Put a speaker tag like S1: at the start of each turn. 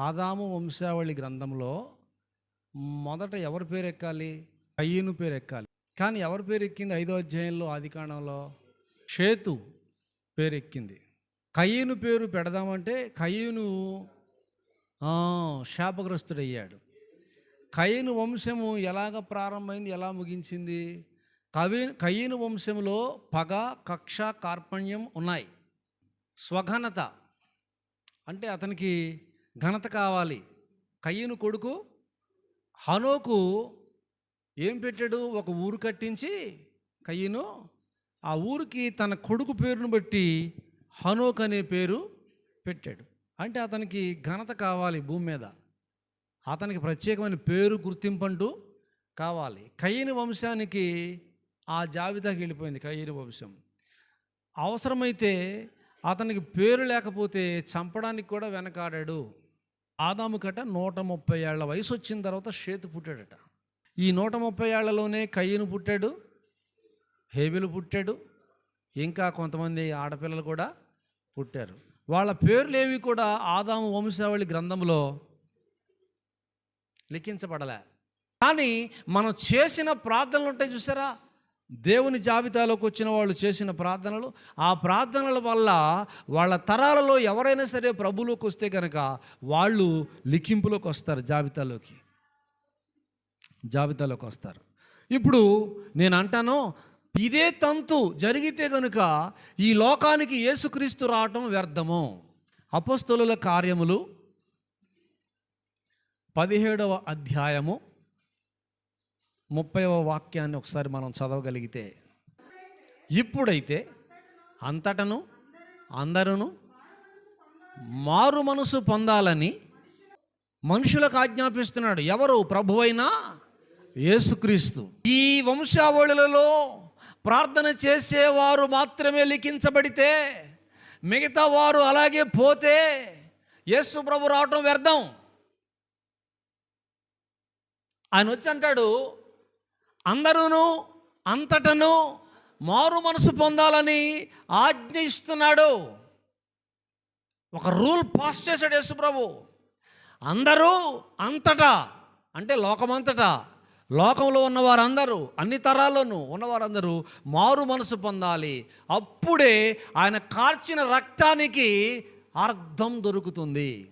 S1: ఆదాము వంశావళి గ్రంథంలో మొదట ఎవరి పేరు ఎక్కాలి? కయ్యను పేరు ఎక్కాలి. కానీ ఎవరి పేరు ఎక్కింది? ఐదో అధ్యాయంలో ఆదికాండంలో షేతు పేరు ఎక్కింది. కయ్యను పేరు పెడదామంటే కయ్యను శాపగ్రస్తుడయ్యాడు. కయ్యను వంశము ఎలాగ ప్రారంభమైంది? ఎలా ముగించింది? కవి కయ్యను వంశంలో పగ కక్ష కార్పణ్యం ఉన్నాయి. స్వఘనత అంటే అతనికి ఘనత కావాలి. కయ్యను కొడుకు హనోకు ఏం పెట్టాడు? ఒక ఊరు కట్టించి కయ్యను ఆ ఊరికి తన కొడుకు పేరును బట్టి హనోక్ అనే పేరు పెట్టాడు. అంటే అతనికి ఘనత కావాలి భూమి మీద. అతనికి ప్రత్యేకమైన పేరు గుర్తింపు అంటూ కావాలి. కయ్యని వంశానికి ఆ జాబితాకి వెళ్ళిపోయింది కయ్యని వంశం. అవసరమైతే అతనికి పేరు లేకపోతే చంపడానికి కూడా వెనకాడాడు. ఆదాము కట నూట ముప్పై ఏళ్ళ వయసు వచ్చిన తర్వాత షేతు పుట్టాడట. ఈ నూట ముప్పై ఏళ్ళలోనే కయ్యను పుట్టాడు హేబిలు పుట్టాడు ఇంకా కొంతమంది ఆడపిల్లలు కూడా పుట్టారు. వాళ్ళ పేర్లేవి కూడా ఆదాము వంశావళి గ్రంథంలో లిఖించబడలే. కానీ మనం చేసిన ప్రార్థనలు ఉంటాయి చూసారా? దేవుని జాబితాలోకి వచ్చిన వాళ్ళు చేసిన ప్రార్థనలు ఆ ప్రార్థనల వల్ల వాళ్ళ తరాలలో ఎవరైనా సరే ప్రభులోకి వస్తే కనుక వాళ్ళు లిఖింపులోకి వస్తారు జాబితాలోకి. జాబితాలోకి వస్తారు. ఇప్పుడు నేను అంటాను ఇదే తంతు జరిగితే కనుక ఈ లోకానికి యేసుక్రీస్తు రావటం వ్యర్థము. అపస్తుల కార్యములు పదిహేడవ అధ్యాయము ముప్పైవ వాక్యాన్ని ఒకసారి మనం చదవగలిగితే ఇప్పుడైతే అంతటను అందరూ మారు మనసు పొందాలని మనుషులకు ఆజ్ఞాపిస్తున్నాడు. ఎవరు? ప్రభువైనా యేసుక్రీస్తు. ఈ వంశావళులలో ప్రార్థన చేసేవారు మాత్రమే లిఖించబడితే మిగతా వారు అలాగే పోతే యేసు ప్రభు రావటం వ్యర్థం. ఆయన వచ్చి అంటాడు అందరూను అంతటను మారు మనసు పొందాలని ఆజ్ఞ ఇస్తున్నాడు ఒక రూల్ పాస్ చేశాడు యేసుప్రభు అందరూ అంతటా అంటే లోకమంతటా లోకంలో ఉన్నవారందరూ అన్ని తరాల్లోనూ ఉన్నవారందరూ మారు మనసు పొందాలి. అప్పుడే ఆయన కార్చిన రక్తానికి అర్థం దొరుకుతుంది.